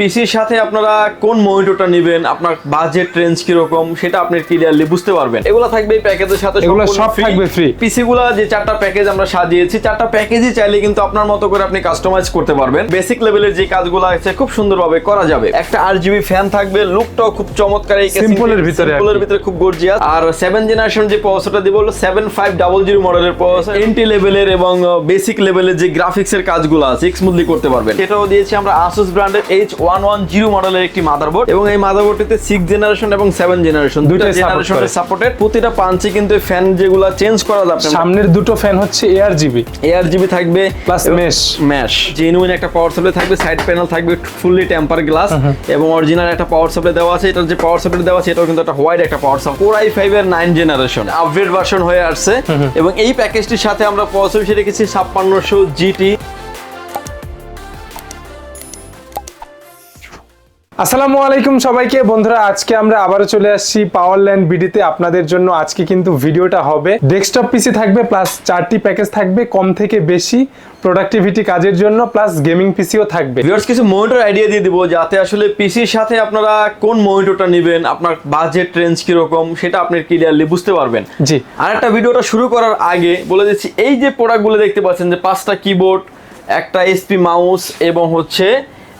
পিসির সাথে আপনারা কোন মনিটরটা নেবেন? আপনার বাজেট রেঞ্জ কীরকম? সেটা আপনি ক্লিয়ারলি বুঝতে পারবেন। এগুলো থাকবে প্যাকেজের সাথে এগুলো সব থাকবে free। পিসি গুলা যে চারটা প্যাকেজ আমরা সাজিয়েছি চারটা প্যাকেজই চাইলে কিন্তু আপনার মতো করে আপনি কাস্টমাইজ করতে পারবেন। বেসিক লেভেলের যে কাজগুলো আছে খুব সুন্দরভাবে করা যাবে। একটা আর জিবি ফ্যান থাকবে লুকটাও খুব চমৎকার এই এর ভিতরে সিম্পলের ভিতরে খুব গর্জিয়াস আর সেভেন জেনারেশন যে প্রসেসরটা দিব হলো সেভেন ফাইভ ডাবল জিরো মডেলের প্রসেসর এন্টি লেভেলের এবং বেসিক লেভেলের যে গ্রাফিক্সের কাজগুলো আছে স্মুথলি করতে পারবেন। এটাও দিয়েছি আমরা আসুস ব্র্যান্ডের এইচ ওয়ান ওয়ান জিরো মডেলের একটি মাদারবোর্ড এবং এই মাদারবোর্ডটিতে সিক্স জেনারেশন এবং সেভেন জেনারেশন দুটো জেনারেশনের সাপোর্টেড প্রতিটা পাঞ্চে কিন্তু ফ্যান যেগুলো চেঞ্জ করা যাবে সামনের দুটো ফ্যান হচ্ছে এআর জিবি থাকবে Plus mesh। ম্যাশ জেনুইন একটা পাওয়ার সাপ্লাই থাকবে সাইড প্যানেল থাকবে ফুললি টেম্পার গ্লাস এবং অরিজিনাল একটা পাওয়ার সাপ্লাই দেওয়া আছে। এটার যে পাওয়ার সাপ্লাই দেওয়া আছে এটাও কিন্তু একটা হোয়াইট একটা power supply core i five এর নাইন জেনারেশন আপগ্রেড ভার্সন হয়ে আসছে। এবং এই প্যাকেজটির সাথে আমরা প্রসেসর হিসেবে রেখেছি ছাপ্পান্নশো জিটি আসসালামু আলাইকুম সবাইকে। বন্ধুরা আজকে আমরা আবারও চলে আসছি পাওয়ার ল্যান্ড বিডিতে আপনাদের জন্য আজকে কিন্তু ভিডিওটা হবে। ডেস্কটপ পিসি থাকবে প্লাস চারটি প্যাকেজ থাকবে কম থেকে বেশি প্রোডাক্টিভিটি কাজের জন্য প্লাস গেমিং পিসিও থাকবে। ভিউয়ার্স কিছু মনিটর আইডিয়া দিয়ে দিব যাতে আসলে পিসির সাথে আপনারা কোন মনিটরটা নেবেন আপনার বাজেট রেঞ্জ কীরকম সেটা আপনি ক্লিয়ারলি বুঝতে পারবেন। জি। আর একটা ভিডিওটা শুরু করার আগে বলে দিচ্ছি এই যে প্রোডাক্টগুলো দেখতে পাচ্ছেন যে পাঁচটা কিবোর্ড একটা এসপি মাউস এবং হচ্ছে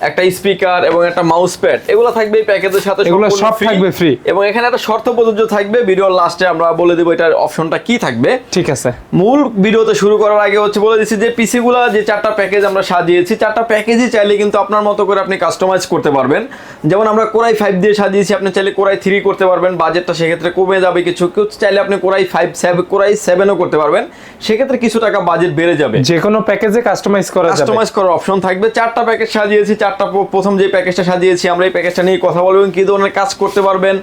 একটা স্পিকার এবং একটা মাউস প্যাড এগুলো থাকবে এই প্যাকেজের সাথে এগুলো সব থাকবে free। এবং এখানে একটা শর্ত প্রযোজ্য থাকবে ভিডিওর লাস্টে আমরা বলে দেবো এটার অপশনটা কি থাকবে। ঠিক আছে। মূল ভিডিওতে শুরু করার আগে হচ্ছে বলে দিচ্ছি যে পিসি গুলা যে চারটা প্যাকেজ আমরা সাজিয়েছি চারটা প্যাকেজই চাইলে কিন্তু আপনার মতো করে আপনি কাস্টমাইজ করতে পারবেন। যেমন আমরা কোরাই ফাইভ দিয়ে সাজিয়েছি আপনি চাইলে কোরাই থ্রি করতে পারবেন বাজেটটা সেক্ষেত্রে কমে যাবে কিছু কেউ চাইলে আপনি core i five seven core i সেভেনও করতে পারবেন। সেক্ষেত্রে কিছু টাকা বাজেট বেড়ে যাবে। যে কোনো প্যাকেজে কাস্টমাইজ করা যাবে। কাস্টমাইজ করার অপশন থাকবে। চারটা প্যাকেজ সাজিয়েছি চারটা প্রথম যে প্যাকেজটা সাজিয়েছি, আমরা এই প্যাকেজটা নিয়ে কথা বলব কি ধরনের কাজ করতে পারবেন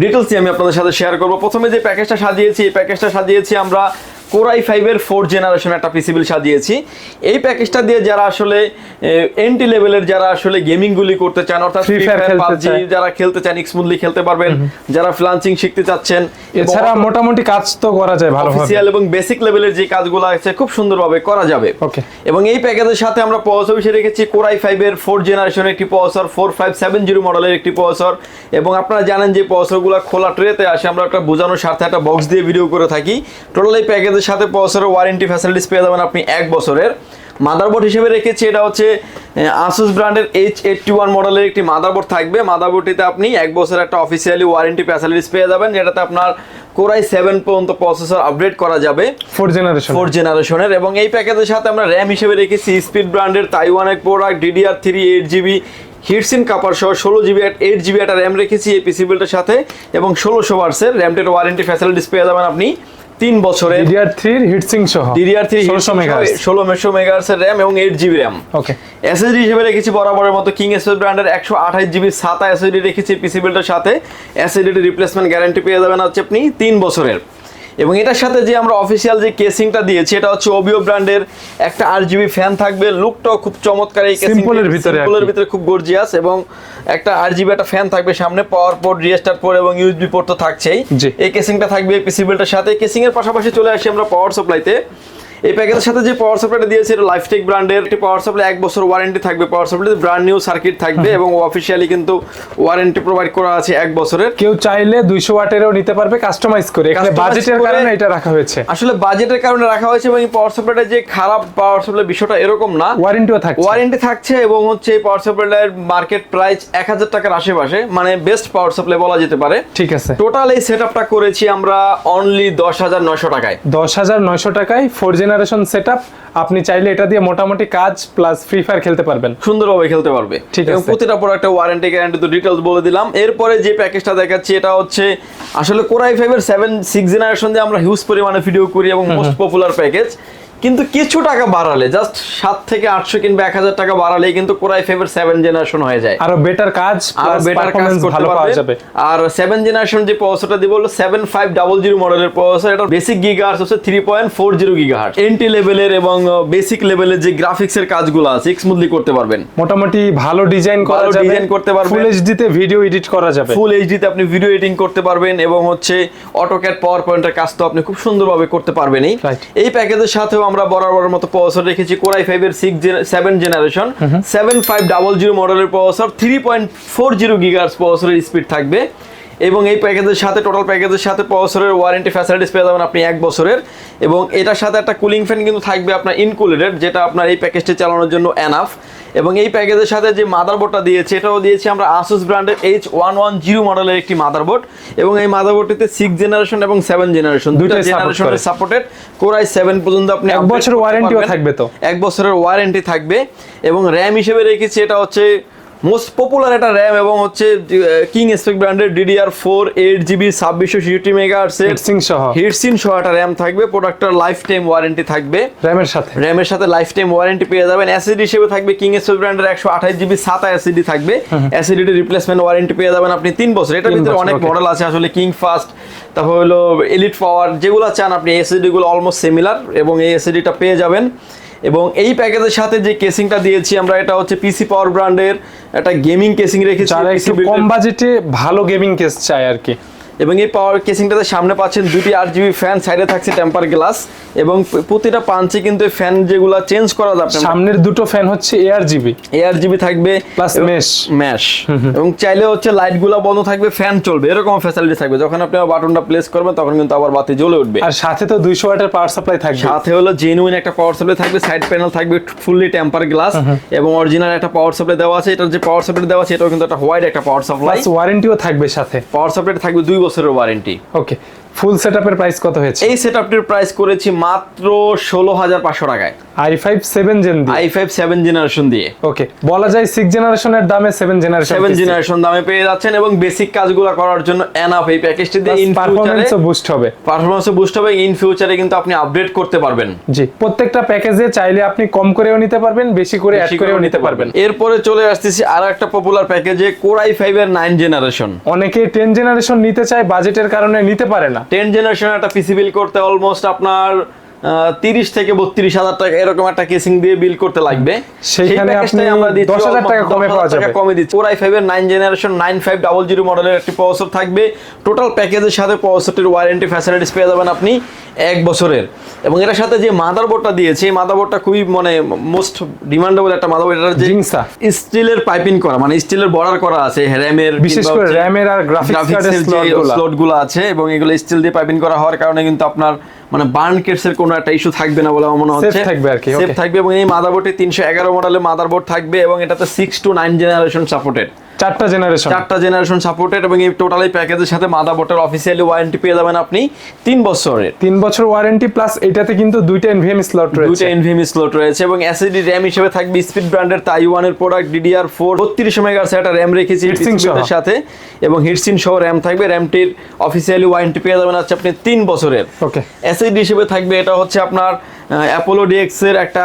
ডিটেলসই আমি আপনাদের সাথে শেয়ার করব। প্রথমে যে প্যাকেজটা সাজিয়েছি, এই প্যাকেজটা সাজিয়েছি আমরা কোরাই ফাইভের ফোর জেনারেশন একটা পিসিবিল সাজিয়েছি। এই প্যাকেজটা দিয়ে যারা আসলে এন্টি লেভেলের যারা আসলে গেমিংগুলি করতে চান অর্থাৎ ফ্রি ফায়ার খেলতে পাবজি। যারা খেলতে চান স্মুথলি খেলতে পারবেন। যারা ফ্লান্সিং শিখতে চাচ্ছেন এছাড়া মোটামুটি কাজ তো করা যায় ভালোভাবে। অফিসিয়াল এবং বেসিক লেভেলের যে কাজগুলো আছে খুব সুন্দরভাবে করা যাবে। Okay. এবং এই প্যাকেজের সাথে আমরা প্রসেসর হিসেবে রেখেছি কোরাই ফাইভের ফোর জেনারেশনের একটি processor four five seven zero মডেলের একটি প্রসেসর এবং আপনারা জানেন যে প্রসেসরগুলো খোলা ট্রেতে আসে আমরা একটা বোঝানোর স্বার্থে একটা বক্স দিয়ে ভিডিও করে থাকি। টোটাল এই প্যাকেজের সাথে প্রসেসরের ওয়ারেন্টি ফ্যাসিলিটিস পেয়ে যাবেন আপনি এক বছরের। মাদারবোর্ড হিসেবে রেখেছি এটা হচ্ছে আসুস ব্র্যান্ডের এইচ এইটটি ওয়ান মডেলের একটি মাদারবোর্ড থাকবে। মাদারবোর্ডটিতে আপনি এক বছর একটা অফিসিয়ালি ওয়ারেন্টি ফ্যাসিলিটিস পেয়ে যাবেন যেটাতে আপনার কোরাই সেভেন পর্যন্ত প্রসেসর আপডেট করা যাবে। ফোর জেনারেশন ফোর জেনারেশনের এবং এই প্যাকেজের সাথে আমরা র্যাম হিসেবে রেখেছি স্পিড ব্র্যান্ডের তাইওয়ানের product DDR three eight GB heatsink copper সহ ষোলো জিবি এইট জিবি একটা র্যাম রেখেছি এই পিসি বিলটার সাথে এবং ষোলোশো ওয়ার্সের র্যামটের ওয়ারেন্টি ফ্যাসিলিটিস পেয়ে যাবেন আপনি। তিন বছরে ডিডিআর থ্রির হিটসিং সহ। ডিডিআর থ্রি ষোলোশো মেগা ষোলো মেশো মেগাহার্সের র্যাম এবং eight GB RAM okay SSD হিসেবে রেখেছি বরাবরের মতো কিং এসএস ব্র্যান্ডের একশো আঠাশ জিবি সাতা এসএসডি রেখেছি পিসি বিল্ডের সাথে। এসএসডি রিপ্লেসমেন্ট গ্যারান্টি পেয়ে যাবেন হচ্ছে আপনি তিন বছরের। এবং এটার সাথে যে আমরা অফিসিয়াল যে কেসিংটা দিয়েছি এটা হচ্ছে ওবিও ব্র্যান্ডের একটা আট জিবি ফ্যান থাকবে। লুকটাও খুব চমৎকার এই সিম্পলের এর ভিতরে আর সিম্পলের ভিতরে খুব গর্জিয়াস এবং একটা আর জিবি একটা ফ্যান থাকবে সামনে পাওয়ার পোর্ট রিয়েস্টার পোর্ট এবং ইউএসবি পোর্ট তো থাকছেই। এই কেসিংটা থাকবে পিসি বেল্টের সাথে। কেসিং এর পাশাপাশি চলে আসি আমরা পাওয়ার সাপ্লাইতে এই প্যাকেজের সাথে যে পাওয়ার সাপ্লাইটা দিয়েছে এটা লাইফটেক ব্র্যান্ডের একটি পাওয়ার সাপ্লাই এক বছর ওয়ারেন্টি থাকবে। পাওয়ার সাপ্লাইতে ব্র্যান্ড নিউ সার্কিট থাকবে এবং অফিসিয়ালি কিন্তু ওয়ারেন্টি প্রোভাইড করা আছে এক বছরের। কেউ চাইলে দুইশো ওয়াটেরও নিতে পারবে কাস্টমাইজ করে। এখানে বাজেটের করে- কারণে এটা রাখা হয়েছে। আসলে বাজেটের কারণে রাখা হয়েছে এবং এই পাওয়ার সাপ্লাইটা যে খারাপ পাওয়ার সাপ্লাই বিষয়টা এরকম না। ওয়ারেন্টিও থাকছে। ওয়ারেন্টি থাকছে এবং হচ্ছে এই পাওয়ার সাপ্লাইটার মার্কেট প্রাইস এক হাজার টাকার আশেপাশে মানে বেস্ট পাওয়ার সাপ্লাই বলা যেতে পারে। ঠিক আছে। টোটাল এই সেট করেছি আমরা অনলি দশ হাজার নয়শো টাকায়। দশ হাজার নয়শো টাকায় ফোর জেনারেশন সেট আপনি চাইলে এটা দিয়ে মোটামুটি কাজ প্লাস ফ্রি ফায়ার খেলতে পারবেন। সুন্দরভাবে খেলতে পারবে। ঠিক আছে। প্রতিটা প্রোডাক্টে ওয়ারেন্টি গ্যারান্টি তো ডিটেলস বলে দিলাম। এরপরে যে প্যাকেজটা দেখাচ্ছি এটা হচ্ছে আসলে কোরাই ফাইভের সেভেন সিক্স জেনারেশন দিয়ে আমরা হিউজ পরিমাণে ভিডিও করি এবং মোস্ট পপুলার প্যাকেজ কিন্তু কিছু টাকা বাড়ালে জাস্ট সাত থেকে আটশো কিংবা এক হাজার টাকা বাড়ালেই কিন্তু কোরাই ফাইভের সেভেন জেনারেশন হয়ে যায়। আরও বেটার কাজ আর বেটার কাজ করতে পারবে। যাবে। আর সেভেন জেনারেশন যে প্রসেসরটা দিব হলো সেভেন ফাইভ ডাবল জিরো মডেলের প্রসেসর এটা বেসিক গিগাহার্স হচ্ছে three point four zero gigahertz entry লেভেলের এবং বেসিক লেভেলের যে গ্রাফিক্সের কাজগুলো আছে স্মুথলি করতে পারবেন। মোটামুটি ভালো ডিজাইন করা যাবে। design করতে পারবে। ফুল এইচডি তে ভিডিও এডিট করা যাবে। ফুল এইচডি তে আপনি ভিডিও এডিটিং করতে পারবেন এবং হচ্ছে অটোক্যাড পাওয়ার পয়েন্টের কাজ তো আপনি খুব সুন্দরভাবে করতে পারবেনই। এই প্যাকেজের সাথেও আমরা বরাবরের মতো প্রসেসর রেখেছি কোরাই ফাইভ এর six seven generation seven five double zero মডেলের processor three point four zero gigahertz প্রসেসরের স্পিড থাকবে। এবং এই প্যাকেজের সাথে টোটাল প্যাকেজের সাথে প্রসেসরের ওয়ারেন্টি ফ্যাসিলিটিস পেয়ে যাবেন আপনি এক বছরের। এবং এটার সাথে একটা কুলিং ফ্যান কিন্তু থাকবে আপনার ইনকুলেটেড যেটা আপনার এই প্যাকেজটি চালানোর জন্য এনাফ এবং এই প্যাকেজের সাথে যে মাদারবোর্ডটা দিয়েছে এটাও দিয়েছি আমরা আসুস ব্র্যান্ডের এইচ ওয়ান ওয়ান জিরো মডেলের একটি মাদারবোর্ড এবং এই মাদারবোর্ডটিতে সিক্স জেনারেশন এবং সেভেন জেনারেশন দুইটা জেনারেশনের সাপোর্টেড কোরাই সেভেন পর্যন্ত আপনি এক upgrade বছর করতে warranty ও পারবেন। থাকবে তো? এক বছরের ওয়ারেন্টি থাকবে। এবং র্যাম হিসেবে রেখেছি এটা হচ্ছে মোস্ট পপুলার একটা র্যাম এবং হচ্ছে কিং স্পেক ব্র্যান্ডের ডিডিআর ফোর এইট জিবি ছাব্বিশশো সিটি মেগা হিটসিং সহ। হিটসিন সহ একটা র্যাম থাকবে। প্রোডাক্টের লাইফ টাইম ওয়ারেন্টি থাকবে। র্যামের সাথে। র্যামের সাথে লাইফ টাইম ওয়ারেন্টি পেয়ে যাবেন। অ্যাসিডি হিসেবে থাকবে কিং এসএস ব্র্যান্ডের একশো আঠাশ জিবি সাতা অ্যাসিডি থাকবে। অ্যাসিডিটি রিপ্লেসমেন্ট ওয়ারেন্টি পেয়ে যাবেন আপনি তিন বছর এটার ভিতরে অনেক মডেল আছে আসলে কিং ফাস্ট তারপর হলো এলিট পাওয়ার যেগুলো চান আপনি এসিডি গুলো অলমোস্ট সিমিলার এবং এই এসিডিটা পেয়ে যাবেন। এবং এই প্যাকেজের সাথে যে কেসিংটা দিয়েছি আমরা এটা হচ্ছে পিসি পাওয়ার ব্র্যান্ডের একটা গেমিং কেসিং রেখেছি। যারা একটু কম বাজেটে ভালো গেমিং কেস চাই আর কি। এবং এই পাওয়ার কেসিংটাতে সামনে পাচ্ছেন দুটি আট জিবি ফ্যান সাইডে থাকছে টেম্পার গ্লাস এবং প্রতিটা পাঞ্চে কিন্তু ফ্যান যেগুলো চেঞ্জ করা যাবে সামনের দুটো ফ্যান হচ্ছে এয়ার জিবি এয়ার জিবি থাকবে Plus mesh। ম্যাশ এবং চাইলে হচ্ছে লাইটগুলো বন্ধ থাকবে ফ্যান চলবে এরকম ফ্যাসিলিটি থাকবে। যখন আপনি বাটনটা প্লেস করবেন তখন কিন্তু আবার বাতি জ্বলে উঠবে। আর সাথে তো দুইশো ওয়াটের পাওয়ার সাপ্লাই থাকবে। সাথে হলো জেনুইন একটা পাওয়ার সাপ্লাই থাকবে সাইড প্যানেল থাকবে ফুললি টেম্পার গ্লাস এবং অরিজিনাল একটা পাওয়ার সাপ্লাই দেওয়া আছে। এটার যে পাওয়ার সাপ্লাই দেওয়া আছে এটাও কিন্তু একটা হোয়াইট একটা পাওয়ার সাপ্লাই প্লাস ওয়ারেন্টিও থাকবে সাথে। পাওয়ার সাপ্লাই থাকবে দুই বছরের ওয়ারেন্টি ওকে ফুল সেটআপের প্রাইস কত হয়েছে? এই সেটআপটির প্রাইস করেছি মাত্র ষোলো হাজার পাঁচশো টাকায়। I five seven gen i five seven generation দিয়ে। ওকে বলা যায় সিক্স জেনারেশনের দামে সেভেন জেনারেশন সেভেন জেনারেশন দামে পেয়ে যাচ্ছেন এবং বেসিক কাজগুলো করার জন্য এনাফ এই প্যাকেজটি দিয়ে ইন ফিউচারে পারফরমেন্সও বুস্ট হবে। পারফরমেন্স বুস্ট হবে ইন ফিউচারে কিন্তু আপনি আপডেট করতে পারবেন। জি প্রত্যেকটা প্যাকেজে চাইলে আপনি কম করেও নিতে পারবেন বেশি করে অ্যাড করেও নিতে পারবেন। এরপরে চলে আসতেছি আর একটা পপুলার প্যাকেজে কোরাই ফাইভ এর নাইন জেনারেশন অনেকে টেন জেনারেশন নিতে চায় বাজেটের কারণে নিতে পারে না। টেন জেনারেশন একটা পিসি বিল করতে অলমোস্ট আপনার তিরিশ থেকে বত্রিশ হাজার টাকা এরকম একটা কেসিং দিয়ে বিল করতে লাগবে। সেইখানে আমরা দিচ্ছি 10,000 টাকা কমে পাওয়া যাবে। কমে দিচ্ছি। কোরাই ফাইভ এর nine generation nine five double zero মডেলের একটি প্রসেসর থাকবে। টোটাল প্যাকেজের সাথে প্রসেসরটির ওয়ারেন্টি ফ্যাসিলিটিস পেয়ে যাবেন আপনি এক বছরের। এবং এটার সাথে যে মাদারবোর্ডটা দিয়েছে এই মাদারবোর্ডটা খুবই মানে মোস্ট ডিমান্ডেবল একটা মাদারবোর্ড এটার যে। স্টিলের পাইপিং করা মানে স্টিলের বর্ডার করা আছে র্যামের বিশেষ করে র্যামের আর গ্রাফিক্স কার্ডের স্লট স্লটগুলো আছে এবং এগুলো স্টিল দিয়ে পাইপিং করা হওয়ার কারণে কিন্তু আপনার মানে বার্ন কেটস এর কোনো একটা ইস্যু থাকবে না বলে আমার মনে হচ্ছে। থাকবে আর কি, সেফ থাকবে এবং এই মাদারবোর্ডে তিনশো এগারো মডেলের মাদারবোর্ড থাকবে এবং এটাতে six two nine generation supported চারটা জেনারেশন চারটা জেনারেশন সাপোর্টেড এবং এই টোটাল এই প্যাকেজের সাথে মাদা মাদারবোর্ডের অফিসিয়ালি ওয়ারেন্টি পেয়ে যাবেন আপনি তিন বছরের। তিন বছর ওয়ারেন্টি প্লাস এটাতে কিন্তু দুইটা এনভিএম স্লট রয়েছে। এনভিএমই স্লট রয়েছে এবং এসএসডি র্যাম হিসেবে থাকবে স্পিড ব্র্যান্ডের তাইওয়ানের প্রোডাক্ট ডিডিআর ফোর বত্রিশ মেগার একটা র্যাম রেখেছি সহ। সাথে এবং হিটসিন সহ র্যাম থাকবে। র্যামটির অফিসিয়ালি ওয়ারেন্টি পেয়ে যাবেন হচ্ছে আপনি তিন বছরের। ওকে এসএসডি হিসেবে থাকবে এটা হচ্ছে আপনার অ্যাপোলো ডিএক্স এর একটা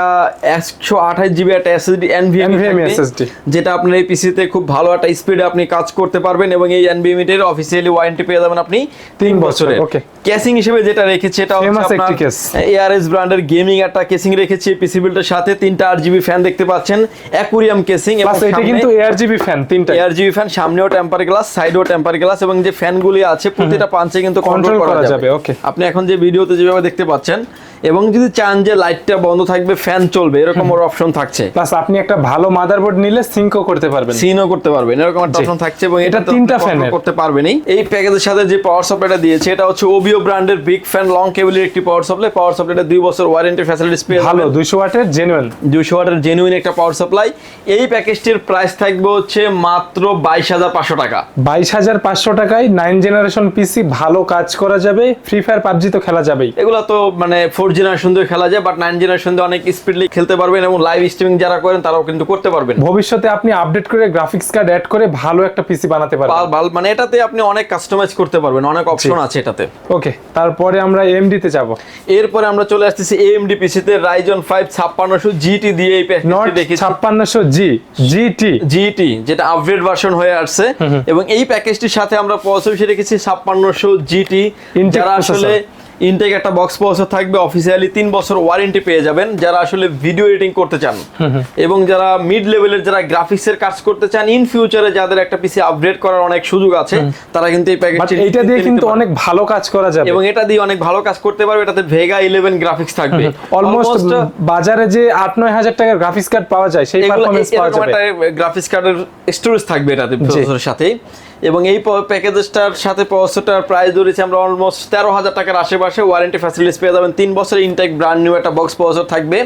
একশো আঠাশ জিবি একটা এসএসডি এনভিএম SSD যেটা আপনার এই পিসিতে খুব ভালো একটা স্পিডে আপনি কাজ করতে পারবেন এবং এই এনভিএম এর অফিসিয়ালি ওয়ারেন্টি পেয়ে যাবেন আপনি তিন বছরের. কেসিং হিসেবে যেটা রেখেছি এটা। এআরএস ব্র্যান্ডের গেমিং একটা কেসিং রেখেছি পিসি বিল্ডের সাথে তিনটা আট জিবি ফ্যান দেখতে পাচ্ছেন অ্যাকুরিয়াম কেসিং প্লাস এটা কিন্তু এয়ার জিবি ফ্যান তিনটা। এয়ার জিবি ফ্যান সামনেও টেম্পার গ্লাস সাইডেও টেম্পার গ্লাস এবং যে ফ্যানগুলি আছে প্রতিটা পাঞ্চে কিন্তু কন্ট্রোল করা করা যাবে, ওকে আপনি এখন যে ভিডিওতে যেভাবে দেখতে পাচ্ছেন এবং যদি চান যে লাইটটা বন্ধ থাকবে ফ্যান চলবে এরকম ওর অপশন থাকছে। প্লাস আপনি একটা ভালো মাদারবোর্ড নিলে সিঙ্কও করতে পারবেন। সিনও করতে পারবেন এরকম একটা অপশন থাকছে এবং এটা তিনটা ফ্যান করতে পারবেনই। এই প্যাকেজের সাথে যে পাওয়ার সাপ্লাইটা দিয়েছে এটা হচ্ছে ওবিও ব্র্যান্ডের বিগ ফ্যান লং কেবলের একটি পাওয়ার সাপ্লাই পাওয়ার সাপ্লাইটা দুই বছর ওয়ারেন্টি ফ্যাসিলিটিস পেয়ে ভালো দুইশো ওয়াটের জেনুইন দুশো ওয়াটের জেনুইন একটা পাওয়ার সাপ্লাই এই প্যাকেজটির প্রাইস থাকবে হচ্ছে মাত্র বাইশ হাজার পাঁচশো টাকা। বাইশ হাজার পাঁচশো টাকায় নাইন জেনারেশন পিসি ভালো কাজ করা যাবে ফ্রি ফায়ার পাবজি তো খেলা যাবেই। এগুলো তো মানে ফোর জেনারেশন দিয়ে খেলা যায় বাট নাইন জেনারেশন দিয়ে অনেক স্পিডলি খেলতে পারবেন এবং লাইভ স্ট্রিমিং যারা করেন তারাও কিন্তু করতে পারবেন। ভবিষ্যতে আপনি আপডেট করে গ্রাফিক্স কার্ড অ্যাড করে ভালো একটা পিসি বানাতে পারবেন। মানে এটাতে আপনি অনেক কাস্টমাইজ করতে পারবেন অনেক অপশন আছে এটাতে। ওকে তারপরে আমরা এমডি তে যাব। এরপরে আমরা চলে আসতেছি এএমডি পিসিতে রাইজন ফাইভ ছাপ্পান্নশো জিটি দিয়ে এই প্যাকেজটি দেখেছি ছাপ্পান্নশো জি জিটি জিটি যেটা আপডেট ভার্সন হয়ে আসছে। এবং এই প্যাকেজটির সাথে আমরা প্রসেসর রেখেছি ছাপ্পান্নশো জিটি Intake যারা আসলে। ইনটেক একটা বক্স প্রসেসর থাকবে অফিসিয়ালি তিন বছর ওয়ারেন্টি পেয়ে যাবেন যারা আসলে ভিডিও এডিটিং করতে চান। এবং যারা মিড লেভেলের যারা গ্রাফিক্সের কাজ করতে চান ইন ফিউচারে যাদের একটা পিসি আপগ্রেড করার অনেক সুযোগ আছে তারা কিন্তু এই প্যাকেজটি এইটা দিয়ে কিন্তু অনেক ভালো কাজ করা যাবে। এবং এটা দিয়ে অনেক ভালো কাজ করতে পারবে এটাতে ভেগা ইলেভেন গ্রাফিক্স থাকবে। অলমোস্ট বাজারে যে আট নয় হাজার টাকার গ্রাফিক্স কার্ড পাওয়া যায় সেই এগুলো পারফরমেন্স পাওয়া যাবে। গ্রাফিক্স কার্ডের স্টোরেজ থাকবে এটাতে প্রসেসরের সাথে এবং এই প্যাকেজটার সাথে প্রসেসরটার প্রাইস ধরেছি আমরা অলমোস্ট তেরো হাজার টাকার আশেপাশে। ওয়ারেন্টি ফ্যাসিলিটিস পেয়ে যাবেন। তিন বছর ইনটেক ব্র্যান্ড নিউ একটা বক্স প্রসেসর থাকবে।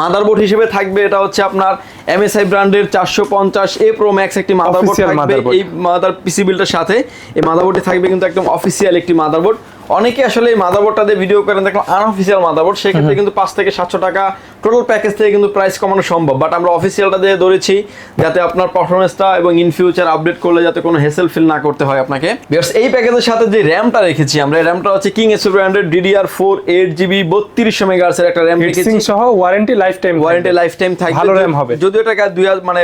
মাদারবোর্ড হিসেবে থাকবে। এটা হচ্ছে আপনার এমএসআই ব্র্যান্ডের চারশো পঞ্চাশ এ প্রো ম্যাক্স একটি মাদারবোর্ড থাকবে। এই মাদার পিসি বিলটার সাথে। এই মাদারবোর্ডে থাকবে কিন্তু একদম অফিসিয়াল একটি মাদারবোর্ড অনেকে আসলে এই মাদারবোর্ডটা দিয়ে ভিডিও করেন দেখলাম আনঅফিসিয়াল মাদারবোর্ড সেক্ষেত্রে কিন্তু পাঁচ থেকে সাতশো টাকা টোটাল প্যাকেজ থেকে কিন্তু প্রাইস কমানো সম্ভব। বাট আমরা অফিসিয়ালটা দিয়ে ধরেছি যাতে আপনার পারফরমেন্সটা এবং ইন ফিউচার আপডেট করলে যাতে কোনো হেসেল ফিল না করতে হয় আপনাকে। Viewers, এই প্যাকেজের সাথে যে র্যামটা রেখেছি আমরা র্যামটা হচ্ছে কিং এস ব্র্যান্ডের ডিডিআর ফোর এইট জিবি বত্রিশশো মেগাহার্সের একটা র্যাম রেখেছি। সহ warranty lifetime warranty lifetime থাকবে। ভালো র্যাম হবে। যদিও টাকা দুই হাজার মানে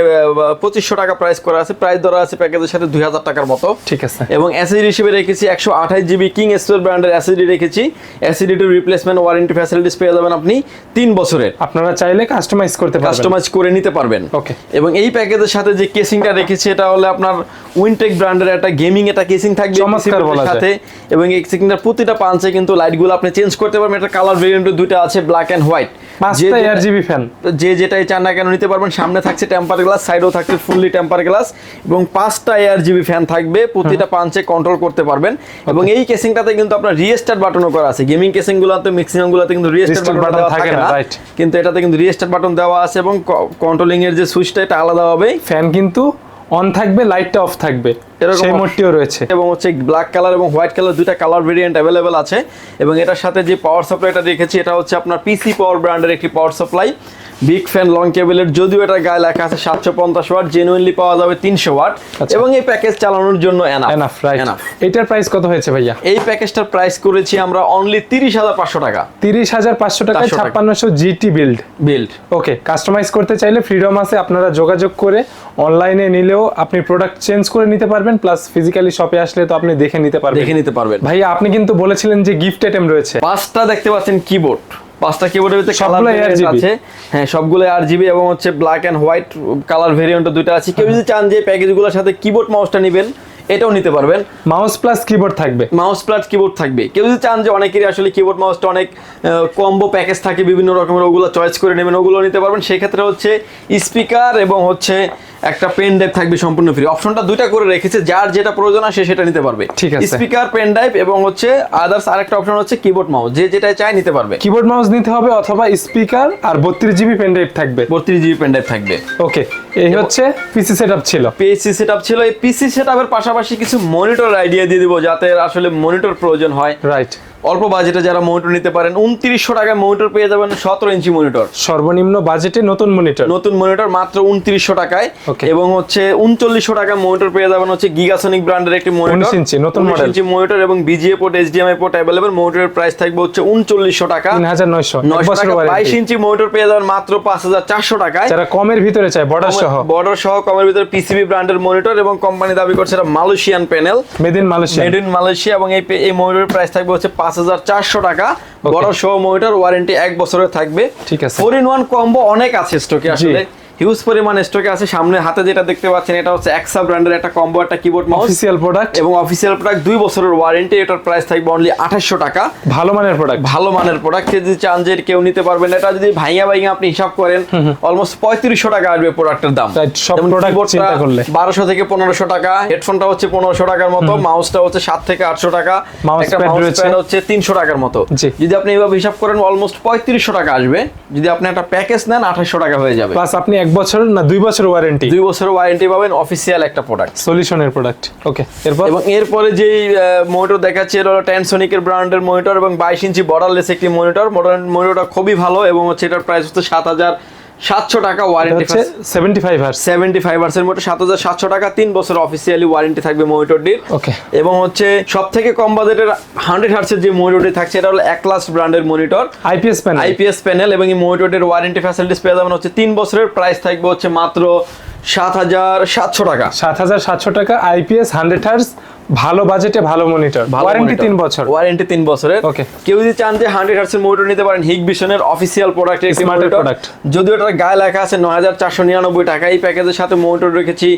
পঁচিশশো টাকা প্রাইস করা আছে প্রাইস ধরা আছে প্যাকেজের সাথে দুই হাজার টাকার মতো। ঠিক আছে। এবং এসএসডি হিসেবে রেখেছি একশো আঠাশ জিবি কিং এসএল ব্র্যান্ডের এসএসডি রেখেছি। SSD to replacement warranty facilities পেয়ে যাবেন আপনি তিন বছরের। আপনারা চাইলে কাস্টমাইজ করতে পারবেন। কাস্টমাইজ করে নিতে পারবেন। Okay. এবং এই প্যাকেজের সাথে যে কেসিংটা রেখেছি এটা হলো আপনার উইনটেক ব্র্যান্ডের একটা গেমিং একটা কেসিং থাকবে চমৎকার বলা। সাথে। এবং এই কেসিংটার প্রতিটা পাঞ্চে কিন্তু লাইটগুলো আপনি চেঞ্জ করতে পারবেন। এটা কালার ভেরিয়েন্ট দুটো আছে ব্ল্যাক এন্ড হোয়াইট পাঁচটা এয়ার জিবি ফ্যান যে যেটাই চান না কেন নিতে পারবেন। সামনে থাকছে টেম্পার গ্লাস সাইডেও থাকছে ফুললি টেম্পার গ্লাস এবং পাঁচটা এয়ার জিবি ফ্যান থাকবে। প্রতিটা পাঞ্চে কন্ট্রোল করতে পারবেন। এবং এই কেসিংটাতে কিন্তু আপনার রিস্টার্ট বাটনও করা আছে। গেমিং কেসিং গুলোতে ম্যাক্সিমাম গুলোতে কিন্তু রিস্টার্ট বাটন থাকে থাকে না, রাইট কিন্তু এটাতে কিন্তু রিস্টার্ট বাটন দেওয়া আছে এবং কন্ট্রোলিং এর যে সুইচটা এটা আলাদা হবে ফ্যান কিন্তু অন থাকবে লাইটটা অফ থাকবে। এরকম সেই মোডটিও রয়েছে। এবং হচ্ছে ব্ল্যাক কালার এবং হোয়াইট কালার দুইটা কালার ভেরিয়েন্ট অ্যাভেলেবেল আছে। এবং এটার সাথে যে পাওয়ার সাপ্লাইটা রেখেছি এটা হচ্ছে আপনার পিসি পাওয়ার ব্র্যান্ডের একটি power supply big fan long কেবলের যদিও এটা গায়ে লেখা আছে সাতশো পঞ্চাশ ওয়াট জেনুইনলি পাওয়া যাবে তিনশো ওয়াট আচ্ছা। এবং এই প্যাকেজ চালানোর জন্য এনাফ এনাফ এটার প্রাইস কত হয়েছে ভাইয়া? এই প্যাকেজটার প্রাইস করেছি আমরা অনলি তিরিশ হাজার পাঁচশো টাকা। তিরিশ হাজার পাঁচশো টাকায় 400 টাকা। ছাপ্পান্নশো GT build build okay customise করতে চাইলে ফ্রিডম আছে আপনারা যোগাযোগ করে অনলাইনে নিলেও আপনি প্রোডাক্ট চেঞ্জ করে নিতে পারবেন। প্লাস ফিজিক্যালি শপে আসলে তো আপনি দেখে নিতে পারবেন। দেখে নিতে পারবেন। ভাই আপনি কিন্তু বলেছিলেন যে গিফট আইটেম রয়েছে। পাঁচটা দেখতে পাচ্ছেন কিবোর্ড পাঁচটা কিবোর্ডের ভিতরে কালার আছে। হ্যাঁ সবগুলো আর জিবি এবং হচ্ছে black and white colour variant দুটো আছে। কেউ যদি চান যে প্যাকেজগুলোর সাথে কিবোর্ড মাউসটা নেবেন এটাও নিতে পারবেন। মাউস প্লাস কিবোর্ড থাকবে। মাউস প্লাস কিবোর্ড থাকবে। কেউ যদি চান যে অনেকেরই আসলে কিবোর্ড মাউসটা অনেক কম্বো প্যাকেজ থাকে বিভিন্ন রকমের ওগুলো চয়েস করে নেবেন ওগুলো নিতে পারবেন। সেক্ষেত্রে হচ্ছে স্পিকার এবং হচ্ছে একটা পেন ড্রাইভ থাকবে সম্পূর্ণ ফ্রি অপশনটা দুইটা করে রেখেছে যার যেটা প্রয়োজন আছে সে সেটা নিতে পারবে। ঠিক আছে। স্পিকার পেন ড্রাইভ এবং হচ্ছে আদার্স আরেকটা অপশন হচ্ছে কিবোর্ড মাউস যে যেটা চায় নিতে পারবে। কিবোর্ড মাউস নিতে হবে অথবা স্পিকার আর বত্রিশ জিবি পেন ড্রাইভ থাকবে। বত্রিশ জিবি পেন ড্রাইভ থাকবে। ওকে এই হচ্ছে পিসি সেটআপ ছিল। পিসি সেটআপ ছিল। এই পিসি সেটআপের পাশাপাশি কিছু মনিটর আইডিয়া দিয়ে দিব যাতে আসলে মনিটর প্রয়োজন হয়। রাইট অল্প বাজেটে যারা মনিটর নিতে পারেন উনত্রিশশো টাকায় মনিটর পেয়ে যাবেন সতেরো ইঞ্চি মনিটর সর্বনিম্ন বাজেটে নতুন মনিটর নতুন মনিটর মাত্র উনত্রিশশো টাকায়। এবং হচ্ছে উনচল্লিশশো টাকায় মনিটর পেয়ে যাবেন হচ্ছে গিগাসনিক ব্র্যান্ডের একটি মনিটর 19 ইঞ্চি, নতুন। ইঞ্চি মনিটর এবং VGA port HDMI port available মনিটরের price থাকবে হচ্ছে উনচল্লিশশো টাকা। তিন হাজার নয়শো নয়শো টাকা। বাইশ ইঞ্চি মনিটর পেয়ে যাবেন মাত্র পাঁচ হাজার চারশো টাকায়। যারা কমের ভিতরে চায় বর্ডার সহ। বর্ডার সহ কমের ভিতরে পিসিবি ব্র্যান্ডের মনিটর এবং কোম্পানি দাবি করছে এটা Malaysian panel made in Malaysia made in Malaysia এবং এই এই মনিটরের প্রাইস থাকবে হচ্ছে পাঁচ হাজার চারশো টাকা। বড় শো মনিটর ওয়ারেন্টি এক বছরের থাকবে। ঠিক আছে। ফোর ইন ওয়ান কম্বো অনেক আছে স্টকে আসলে। হিউজ পরিমাণ স্টকে আছে। সামনে হাতে যেটা দেখতে পাচ্ছেন এটা হচ্ছে এক্সা ব্র্যান্ডের একটা কম্বো একটা কিবোর্ড মাউস অফিসিয়াল প্রোডাক্ট এবং অফিসিয়াল প্রোডাক্ট দুই বছরের ওয়ারেন্টি এটার প্রাইস থাকবে অনলি আঠাশশো টাকা। ভালো মানের প্রোডাক্ট ভালো মানের প্রোডাক্ট যদি চান যে কেউ নিতে পারবেন এটা যদি ভাইয়া ভাইয়া আপনি হিসাব করেন অলমোস্ট পঁয়ত্রিশশো টাকা আসবে প্রোডাক্টের দাম। সব product চিন্তা করলে। বারোশো থেকে পনেরোশো টাকা হেডফোনটা হচ্ছে পনেরোশো টাকার মতো মাউসটা হচ্ছে সাত থেকে আটশো টাকা Mouse একটা মাউস প্যাড হচ্ছে তিনশো টাকার মতো। যদি আপনি এইভাবে হিসাব করেন অলমোস্ট পঁয়ত্রিশশো টাকা আসবে। যদি আপনি একটা প্যাকেজ নেন আঠাশশো টাকা হয়ে যাবে। প্লাস আপনি এক বছর না দুই বছর ওয়ারেন্টি দুই বছর ওয়ারেন্টি পাবেন অফিসিয়াল একটা প্রোডাক্ট সলিউশনের প্রোডাক্ট ওকে এরপর? এবং এরপরে যেই মনিটর দেখাচ্ছে এটা হলো ট্যানসনিকের ব্র্যান্ডের মনিটর এবং বাইশ ইঞ্চি বর্ডারলেস একটি মনিটর মডার্ন মনিটরটা খুবই ভালো এবং হচ্ছে এটার প্রাইস হচ্ছে সাত হাজার সাতশো টাকা ওয়ারেন্টি হচ্ছে seventy five hertz seventy five percent monitor সাত হাজার সাতশো টাকা তিন বছর অফিসিয়ালি ওয়ারেন্টি থাকবে মনিটরটির ওকে এবং হচ্ছে সব থেকে কম বাজেটের হান্ড্রেড হার্সের যে মনিটরটি থাকছে এটা হলো একলাস ব্র্যান্ডের monitor IPS panel IPS panel এবং এই মনিটরটির ওয়ারেন্টি ফ্যাসিলিটিস পেয়ে যাবেন হচ্ছে তিন বছরের প্রাইস থাকবে হচ্ছে মাত্র সাত হাজার সাতশো টাকা। সাত হাজার সাতশো টাকা আইপিএস হান্ড্রেড হার্স ভালো বাজেটে ভালো মনিটর ওয়ারেন্টি তিন বছর। ওয়ারেন্টি তিন বছরের। Okay. কেউ যদি চান যে হান্ড্রেড হার্সের মনিটর নিতে পারেন হিগ ভিশনের অফিসিয়াল প্রোডাক্ট একটি এর মনিটর product। যদিও এটার গায়ে লেখা আছে নয় হাজার চারশো নিরানব্বই টাকা এই প্যাকেজের সাথে মনিটর রেখেছি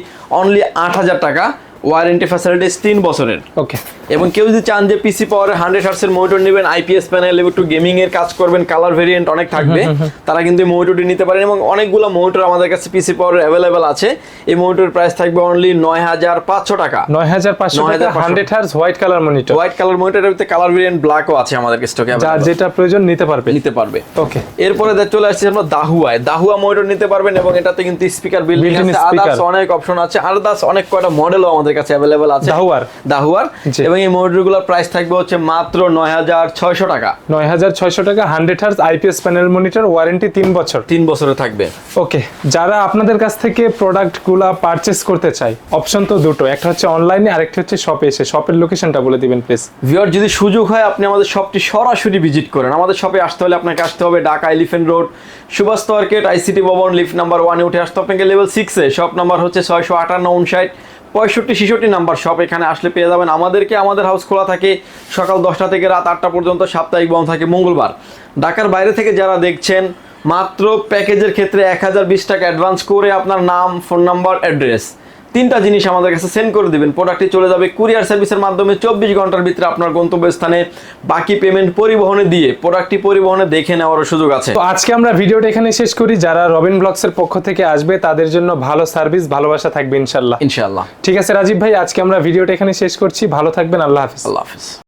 অনলি আট হাজার টাকা। ওয়ারেন্টি ফ্যাসিলিটিস তিন বছরের। ওকে এবং কেউ যদি চান যে পিসি পাওয়ারের হান্ড্রেড হার্সের মনিটর নেবেন আইপিএস প্যানেল এবং একটু গেমিং এর কাজ করবেন কালার ভেরিয়েন্ট অনেক থাকবে তারা কিন্তু এই মনিটরটি নিতে পারেন এবং অনেকগুলো মনিটর আমাদের কাছে পিসি পাওয়ার অ্যাভেলেবেল আছে। এই মনিটর প্রাইস থাকবে অনলি নয় হাজার পাঁচশো টাকা। নয় হাজার পাঁচশো টাকা hundred hertz white colour monitor white colour মনিটরের ভিতরে কালার ভেরিয়েন্ট ব্ল্যাকও আছে আমাদের স্টকে যার যেটা প্রয়োজন নিতে পারবে। নিতে পারবে। ওকে এরপরে চলে আসছে আমরা দাহুয়ায়। দাহুয়া মনিটর নিতে পারবেন এবং এটাতে কিন্তু স্পিকার Built-in আছে। আদার্স অনেক অপশন আছে। আদার্স অনেক কয়টা মডেলও আমাদের কাছে অ্যাভেলেবেল আছে। দাহুয়ার? দাহুয়ার। এবং এই মনিটরগুলোর প্রাইস থাকবে হচ্ছে মাত্র নয় হাজার ছয়শো টাকা। নয় হাজার ছয়শো টাকা hundred hertz IPS panel monitor warranty তিন বছর। তিন বছরে থাকবে। ওকে যারা আপনাদের কাছ থেকে প্রোডাক্টগুলো পারচেস করতে চায় অপশন তো দুটো একটা হচ্ছে অনলাইনে আরেকটা হচ্ছে শপে এসে। শপের লোকেশনটা বলে দিবেন প্লিজ ভিওর যদি সুযোগ হয় আপনি আমাদের শপটি সরাসরি ভিজিট করেন। আমাদের শপে আসতে হলে আপনাকে আসতে হবে Dhaka elephant road Subhash market ICT ভবন লিফট নাম্বার ওয়ানে উঠে আসতে আপনাকে লেভেল সিক্সে শপ নাম্বার হচ্ছে ছয়শো আটান্ন উনষাট পঁয়ষট্টি, ছেষট্টি নাম্বার শপ এখানে আসলে পেয়ে যাবেন। আমাদেরকে আমাদের হাউস খোলা থাকে সকাল দশটা থেকে রাত আটটা পর্যন্ত, সাপ্তাহিক বন্ধ থাকে মঙ্গলবার। ঢাকার বাইরে থেকে যারা দেখছেন, মাত্র প্যাকেজের ক্ষেত্রে এক হাজার বিশ টাকা অ্যাডভান্স করে আপনার নাম ফোন নাম্বার অ্যাড্রেস তিনটা জিনিস আমাদের কাছে সেন্ড করে দেবেন। প্রোডাক্টটি চলে যাবে কুরিয়ার সার্ভিসের মাধ্যমে চব্বিশ ঘণ্টার ভিতরে আপনার গন্তব্যস্থানে। বাকি পেমেন্ট পরিবহনে দিয়ে প্রোডাক্টটি পরিবহনে দেখে নেওয়ারও সুযোগ আছে। তো আজকে আমরা ভিডিওটা এখানে শেষ করি। যারা রবিন ব্লগসের পক্ষ থেকে আসবে তাদের জন্য ভালো সার্ভিস ভালোবাসা থাকবে ইনশাল্লাহ ইনশাল্লাহ ঠিক আছে রাজীব ভাই আজকে আমরা ভিডিওটা এখানে শেষ করছি। ভালো থাকবেন আল্লাহ হাফিজ। আল্লাহ হাফিজ।